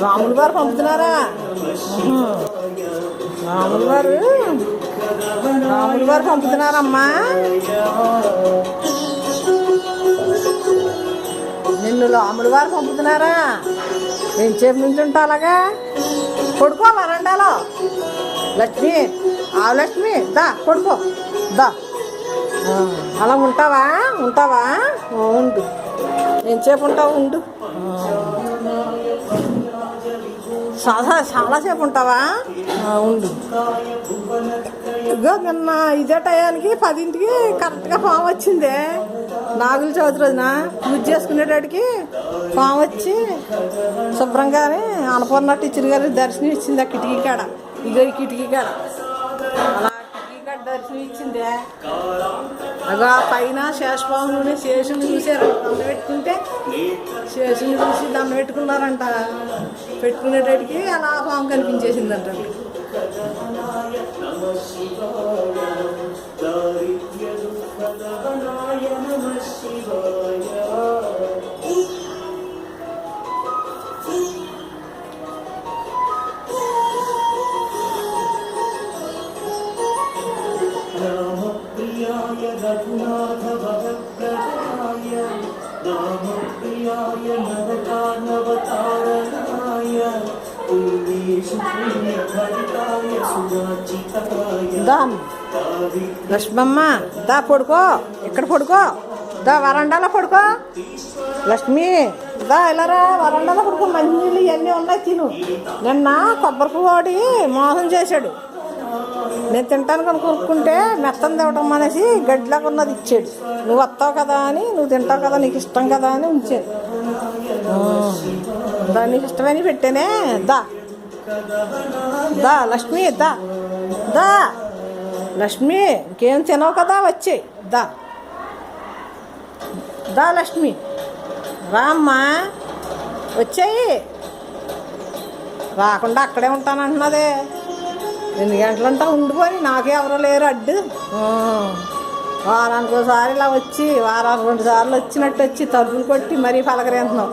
రాములు గారు పంపుతున్నారా? రాములు గారు? రాములు గారు పంపుతున్నారమ్మా. నిన్ను రాములు గారు పంపుతున్నారా? నేను చెప్పి నుంచి ఉంటా అలాగా? పడుకో వరండాలో లక్ష్మి ఆ లక్ష్మి దా పడుకో. దా. అలా ఉంటావా? ఉంటావా? ఉండు. నేను సేపు ఉంటావు? ఉండు. చాలా చాలాసేపు ఉంటావా? ఉండు. ఇగో నిన్న ఇదే టయానికి పదింటికి కరెక్ట్గా ఫామ్ వచ్చిందే. నాగుల చవితి రోజున పూజ చేసుకునేటడికి ఫామ్ వచ్చి శుభ్రంగానే అన్నపూర్ణ టీచర్ గారి దర్శనం ఇచ్చింది ఆ కిటికీ కాడ. ఇగో ఈ కిటికీ కాడ. అగా పైన శేషబాబు శేషం శేషుని చూశారు. పెట్టుకుంటే శేషుని చూసి దమ్మ పెట్టుకున్నారంట. పెట్టుకునేటడికి అలా పాము కనిపించేసిందంట. నమ శివాయ లక్ష్మమ్మ దా పడుకో. ఇక్కడ పడుకో? దా వరండాలో పడుకో. లక్ష్మి దా ఇలారా వరండాలో పడుకో. మంచినీళ్ళు ఇవన్నీ ఉన్నాయి తిను. నిన్న కొబ్బరి పువ్వాడి మోసం చేశాడు. నేను తింటాను కనుక కొనుక్కుంటే మెత్తని తివటం అనేసి గడ్డిలాగా ఉన్నది ఇచ్చాడు. నువ్వు వస్తావు కదా అని నువ్వు తింటావు కదా నీకు ఇష్టం కదా అని ఉంచాడు. దా నీకు ఇష్టమని పెట్టానే. దా. దా లక్ష్మి దా. దా. లక్ష్మి ఇంకేం తినవు కదా వచ్చే. దా. దా లక్ష్మి. రామ్మా వచ్చాయి. రాకుండా అక్కడే ఉంటానంటున్నదే. ఎన్ని గంటలంటా ఉండిపోయి నాకే ఎవరో లేరు అడ్డు. వారానికి ఒకసారి ఇలా వచ్చి వారానికి రెండు సార్లు వచ్చినట్టు వచ్చి తలుపులు కొట్టి మరీ పలకరేంటున్నావు.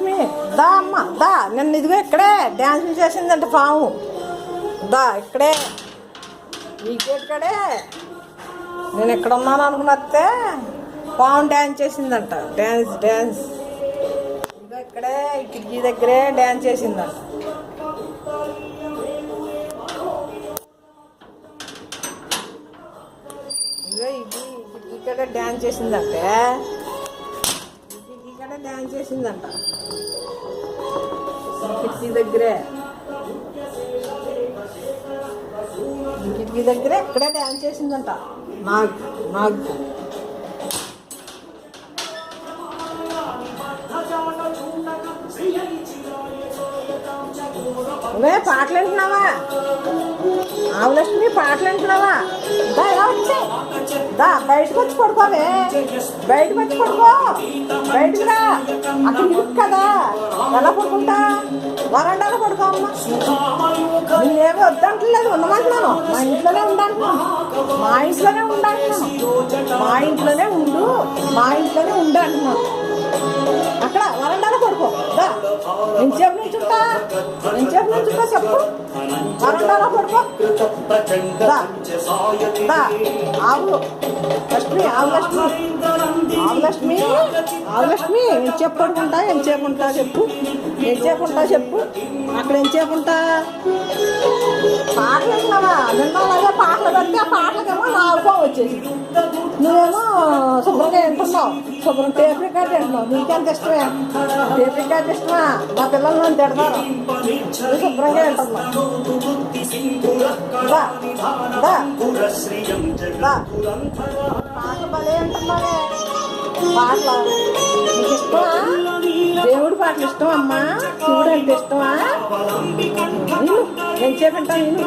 లక్ష్మి దా అమ్మ దా. నిన్న ఇదిగో ఇక్కడే డ్యాన్స్ చేసిందంట పాము. దా ఇక్కడే. నీకే ఇక్కడే. నేను ఇక్కడ ఉన్నాను అనుకున్నస్తే పాము డ్యాన్స్ చేసిందంట. Dance dance. ఇదిగో ఇక్కడే కిటికీ దగ్గరే డ్యాన్స్ చేసిందంట. ఇదిగో ఇది ఈ కిటికీ డ్యాన్స్ చేసిందంటే డ్యాన్స్ చేసిందంట. కిటికీ దగ్గరే. కిటికీ దగ్గరే ఇక్కడే డ్యాన్స్ చేసిందంట. నాకు నాకు నువ్వే పాటలు వింటున్నావా ఆవులక్ష్మి పాటలు వింటున్నావా దా ఎలా వచ్చి. దా బయటకు వచ్చి పడుకోవే. బయటకు వచ్చి పడుకో. బయటకు రా. అక్కడ ఇరుకు కదా. ఎలా పడుకుంటా? వరండాలో పడుకో నేనేమి వద్దంటలేదు ఉండమంటున్నాను. మా ఇంట్లోనే ఉండంటున్నాను. మా ఇంట్లోనే ఉండంటున్నాను. మా ఇంట్లోనే ఉండు. మా ఇంట్లోనే ఉండు అంటున్నాను. అక్కడ వరండాలో పడుకో. దా. ఎంతసేపు నుంచుంటా ఎంతసేపు నుంచుంటా చెప్పు వరండాలో పడుకో ఆవు లక్ష్మి ఆవు లక్ష్మి ఆవు లక్ష్మి ఆవు లక్ష్మి ఎంతసేపు పడుకుంటా ఎంతసేపు ఉంటా చెప్పు ఎంతసేపు ఉంటా చెప్పు అక్కడ ఎంతసేపు ఉంటా వింటున్నావా నిన్న పాటలు పెడితే ఆ పాటలకేమో లావుకో వచ్చేసి నువ్వేమో శుభ్రంగా వింటున్నావు శుభ్రం టేప్ రికార్డ్ వింటున్నావు నీకెంత ఇష్టమే టేప్ రికార్డ్ ఇష్టమా మా పిల్లలు నన్ను తిడతారు నువ్వు శుభ్రంగా వింటున్నావు పాటలు భలే వింటున్నావే పాటలు నీకు ఇష్టమా దేవుడి పాటలు ఇష్టం అమ్మా శివుడు అంటే ఇష్టమా నేను నేను నేను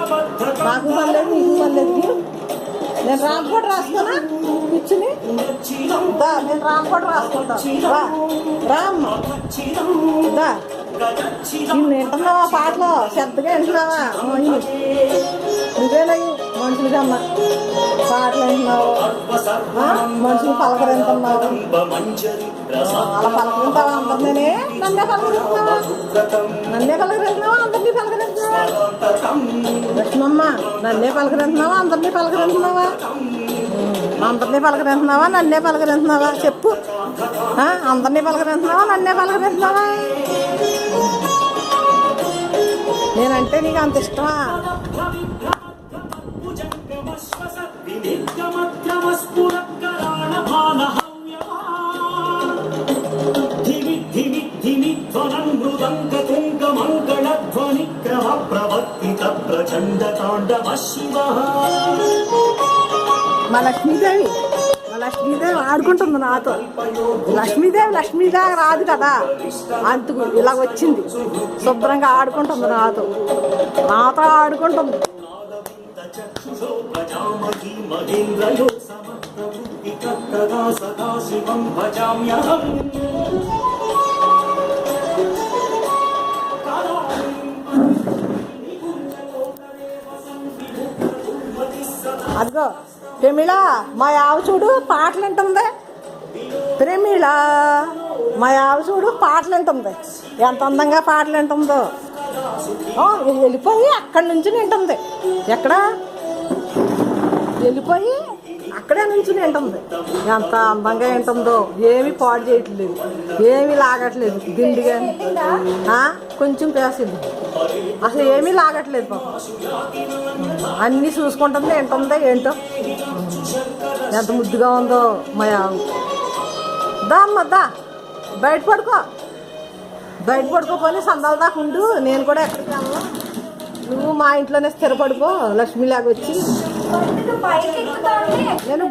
నాకు పర్లేదు నీకు పర్లేదు నేను రాంకోట రాసుకోనా కూర్చుని. దా నేను రాంకోట రాసుకుంటా. రా రామ్మ దా. నిన్ను వింటున్నావా పాటలు? శ్రద్ధగా వింటున్నావా? నువ్వేనయ్యి మనుషులకి అమ్మ పాటలు వింటున్నావు మనుషులు పలకరింటున్నావు. అలా పలకరింటావా అందరినీ నన్నే పలకరిస్తున్నావా నన్నే పలకరింటున్నావా అందరినీ పలకరింటున్నావా లక్ష్మమ్మ నన్నే పలకరింటున్నావా అందరినీ పలకరింటున్నావా అందరినీ పలకరింటున్నావా నన్నే పలకరింటున్నావా చెప్పు. అందరినీ పలకరింటున్నావా నన్నే పలకరింటున్నావా నేనంటే నీకు అంత ఇష్టమా? మా లక్ష్మీదేవి మా లక్ష్మీదేవి ఆడుకుంటుంది నాతో. లక్ష్మీదేవి లక్ష్మీదేవి రాదు కదా. అందుకు ఇలా వచ్చింది. శుభ్రంగా ఆడుకుంటుంది నాతో. నాతో ఆడుకుంటుంది. చక్షుషో ప్రజామహీ మహేంద్రయో కర్తదా భజామ్యహం అదిగో ప్రమిళ మా ఆవ చూడు పాటలు వింటుంది ప్రమిళ మా ఆవ చూడు పాటలు వింటుంది ఎంత అందంగా పాటలు వింటుందో వెళ్ళిపోయి అక్కడి నుంచి వింటుంది ఎక్కడ? వెళ్ళిపోయి అక్కడే నుంచి వింటుంది ఎంత అందంగా వింటుందో ఏమీ పాడు చేయట్లేదు. ఏమీ లాగట్లేదు. దిండిగా. కానీ కొంచెం పేసింది అసలు ఏమీ లాగట్లేదు పాపం. అన్నీ చూసుకుంటుంది వింటుంది ఏంటో. ఎంత ముద్దుగా ఉందో. మా దా అమ్మ దా. బయట పడుకో. బయట పడుకోపోయి సందాల దాకా ఉండు. నేను కూడా ఎక్కడికి వెళ్ళను నువ్వు మా ఇంట్లోనే స్థిరపడిపో లక్ష్మీలాగా వచ్చి. నేను